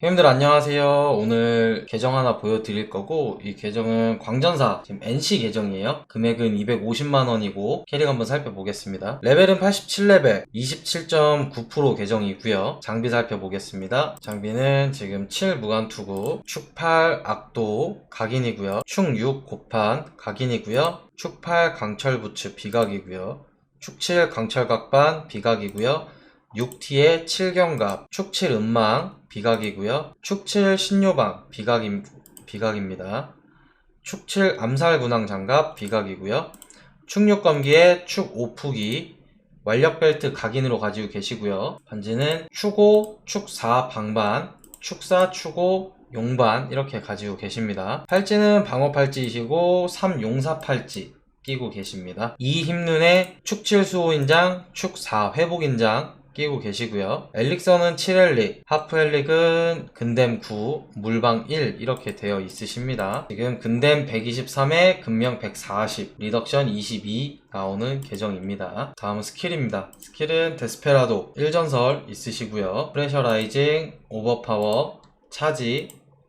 형님들 안녕하세요. 오늘 계정 하나 보여드릴 거고 이 계정은 광전사 지금 NC 계정이에요. 금액은 250만원이고 캐릭 한번 살펴보겠습니다. 레벨은 87레벨 27.9% 계정이고요. 장비 살펴보겠습니다. 장비는 지금 7 무한투구 축8 악도 각인이고요. 축6 고판 각인이고요. 축8 강철 부츠 비각이고요. 축7 강철 각반 비각이고요. 6T의 7경갑, 축7 음망, 비각이고요. 축7 신요방, 비각임, 비각입니다. 축7 암살군항 장갑, 비각이고요. 축6검기에 축 5푸기, 완력벨트 각인으로 가지고 계시고요. 반지는 축5, 축4 방반, 축4, 축5 용반 이렇게 가지고 계십니다. 팔찌는 방어 팔찌이시고 3 용사 팔찌 끼고 계십니다. 이 힘눈에 축7 수호인장, 축4 회복인장 끼고 계시고요. 엘릭서는 7엘릭, 하프엘릭은 근댐 9, 물방 1 이렇게 되어 있으십니다. 지금 근댐 123에 근명 140, 리덕션 22 나오는 계정입니다. 다음은 스킬입니다. 스킬은 데스페라도 1전설 있으시고요. 프레셔라이징, 오버파워, 차지,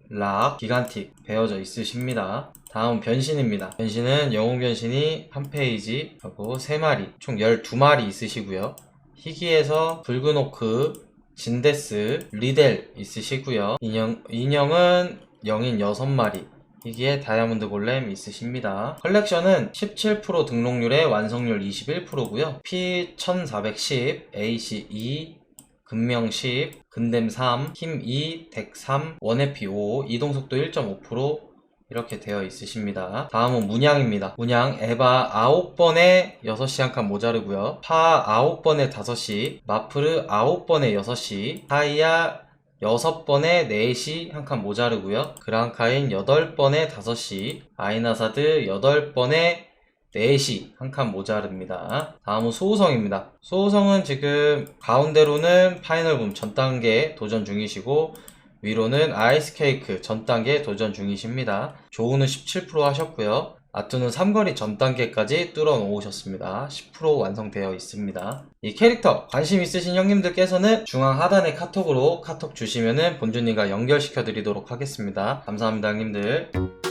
락, 기간틱 배어져 있으십니다. 다음 변신입니다. 변신은 영웅 변신이 한 페이지 하고 3마리, 총 12마리 있으시고요. 희귀에서 붉은 오크, 진데스, 리델 있으시고요. 인형, 인형은 영인 6마리. 희귀에 다이아몬드 골렘 있으십니다. 컬렉션은 17% 등록률에 완성률 21%고요. P 1410, AC 2, 근명 10, 근댐 3, 힘 2, 덱 3, 원해피 5, 이동속도 1.5% 이렇게 되어 있으십니다. 다음은 문양입니다. 문양 에바 9번에 6시 한 칸 모자르고요. 파 9번에 5시, 마프르 9번에 6시, 타이아 6번에 4시 한 칸 모자르고요. 그랑카인 8번에 5시, 아이나사드 8번에 4시 한 칸 모자릅니다. 다음은 소우성입니다. 소우성은 지금 가운데로는 파이널붐 전 단계 도전 중이시고 위로는 아이스 케이크 전 단계 도전 중이십니다. 조우는 17% 하셨고요. 아투는 삼거리 전 단계까지 뚫어 놓으셨습니다. 10% 완성되어 있습니다. 이 캐릭터 관심 있으신 형님들께서는 중앙 하단의 카톡으로 카톡 주시면은 본주님과 연결시켜 드리도록 하겠습니다. 감사합니다, 형님들.